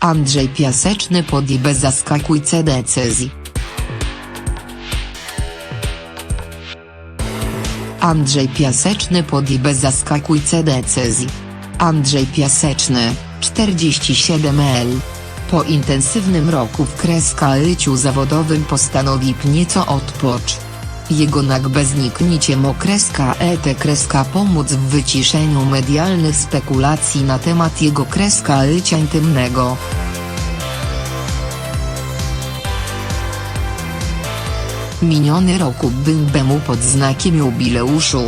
Andrzej Piaseczny pod i bez zaskakującej decyzji. Andrzej Piaseczny pod i bez zaskakującej decyzji. Andrzej Piaseczny, 47L. Po intensywnym roku w kreska życiu zawodowym postanowił nieco odpocząć. Jego nagbę zniknięcie mo kreska et kreska pomóc w wyciszeniu medialnych spekulacji na temat jego kreska życia intymnego. Miniony rok był mu pod znakiem jubileuszu.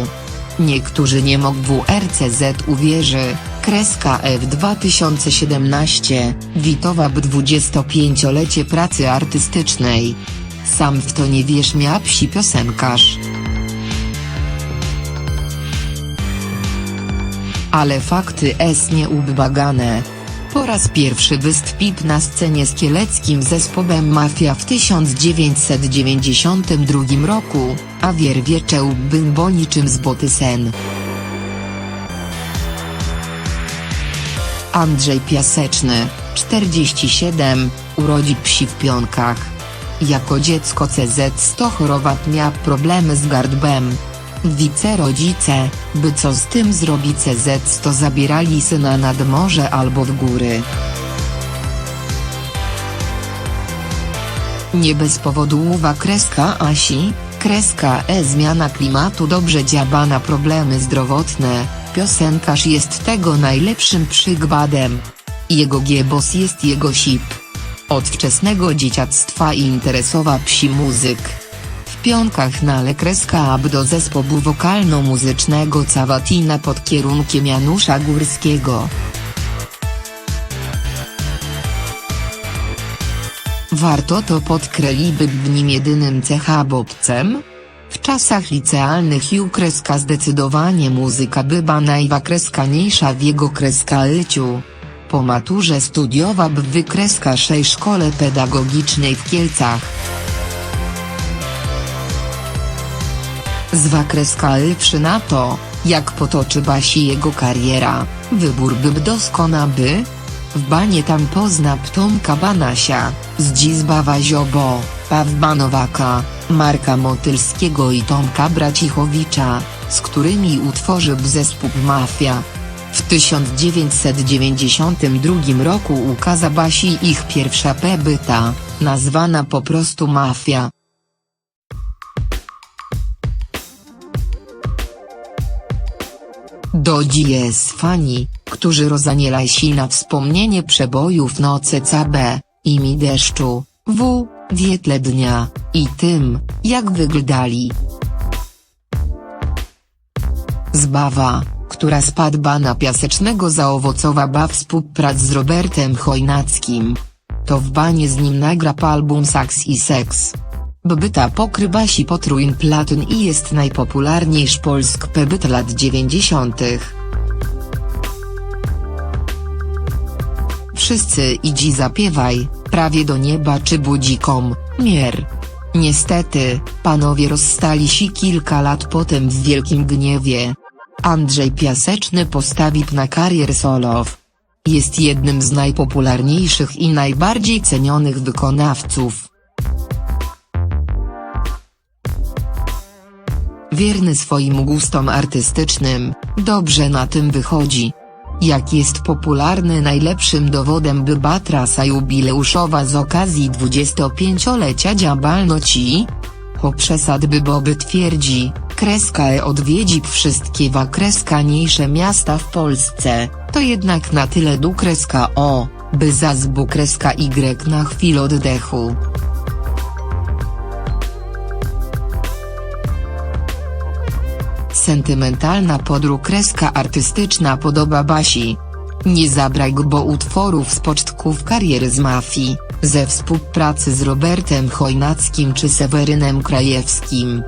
Niektórzy nie mogą WRCZ uwierzy, kreska F 2017, witowa b 25-lecie pracy artystycznej. Sam w to nie wiesz mia psi piosenkarz. Ale fakty es nieubagane. Po raz pierwszy wystąpił na scenie z kieleckim zespołem Mafia w 1992 roku, a wierwieczył był bo niczym złoty sen. Andrzej Piaseczny, 47, urodzi psi w Pionkach. Jako dziecko CZ 100 chorował miał problemy z gardłem. Wicerodzice, by co z tym zrobić CZ 100 zabierali syna nad morze albo w góry. Nie bez powodu uwa kreska Asi, kreska E zmiana klimatu dobrze działa na problemy zdrowotne, piosenkarz jest tego najlepszym przykładem. Jego giebos jest jego sip. Od wczesnego dzieciactwa interesowa psi muzyk. W pionkach nale kreska ab do zespołu wokalno-muzycznego Cawatina pod kierunkiem Janusza Górskiego. Warto to podkreślić by w nim jedynym cecha bobcem? Czasach licealnych ju kreska zdecydowanie muzyka była najwakreskaniejsza w jego kreska życiu. Po maturze studiował w wykreskanej szkole pedagogicznej w Kielcach. Zwakreskalywszy na to, jak potoczy Basi jego kariera, wybór był doskonały. W banie tam pozna Tomka Banasia, Zdzisława Ziobo, Pawła Nowaka, Marka Motylskiego i Tomka Bracichowicza, z którymi utworzył zespół Mafia. W 1992 roku ukazała Basi ich pierwsza pebyta, nazwana po prostu Mafia. Do dziś fani, którzy rozanielasi na wspomnienie przebojów Noce CB, i mi deszczu, w, wietle dnia, i tym, jak wyglądali. Zbawa, która spadła na Piasecznego zaowocowała współprac z Robertem Chojnackim. To w banie z nim nagra album Sax i Seks. Byta pokrywa si potrójn platyn i jest najpopularniejszy polsk pebyt lat 90. Wszyscy idzi zapiewaj, prawie do nieba czy budzikom, mier. Niestety, panowie rozstali się kilka lat potem w wielkim gniewie. Andrzej Piaseczny postawił na karier solow. Jest jednym z najpopularniejszych i najbardziej cenionych wykonawców. Wierny swoim gustom artystycznym, dobrze na tym wychodzi. Jak jest popularny najlepszym dowodem była trasa jubileuszowa z okazji 25-lecia działalności? Po przesad by Boby twierdzi, kreska E odwiedzi wszystkie wakreskaniejsze miasta w Polsce, to jednak na tyle du kreska O, by zazbu kreska Y na chwilę oddechu. Sentymentalna podrókreska artystyczna podoba Basi. Nie zabraj bo utworów z początków kariery z mafii, ze współpracy z Robertem Chojnackim czy Sewerynem Krajewskim.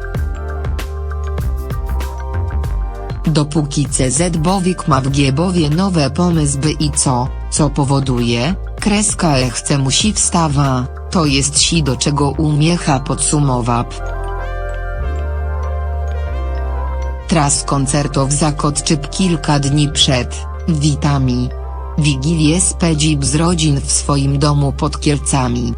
Dopóki CZ Bowik ma w Giebowie nowe pomysły i co, co powoduje, kreska E chce musi wstawa, To jest si do czego umiecha podsumował. Tras koncertów Zakotczyp kilka dni przed, witami. Wigilię spędził z rodzin w swoim domu pod Kielcami.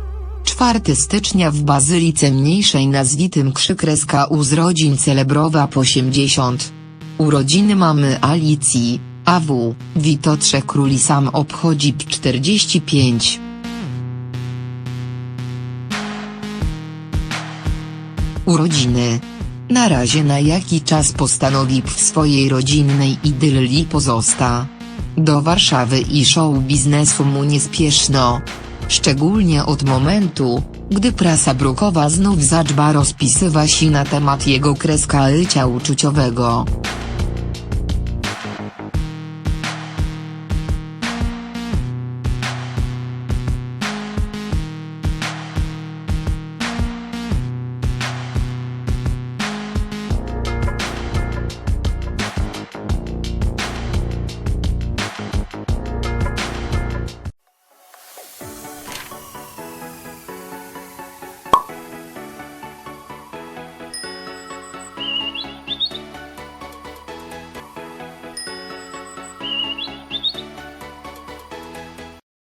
4 stycznia w Bazylice Mniejszej nazwitym Krzykreska u z rodzin celebrowa po 80. Urodziny mamy Alicji, AW, Wito Króli sam obchodzi 45. Urodziny. Na razie na jaki czas postanowi w swojej rodzinnej idylii pozosta. Do Warszawy i show biznesu mu nie spieszno. Szczególnie od momentu, gdy prasa brukowa znów zaczba rozpisywa się na temat jego kreska uczuciowego.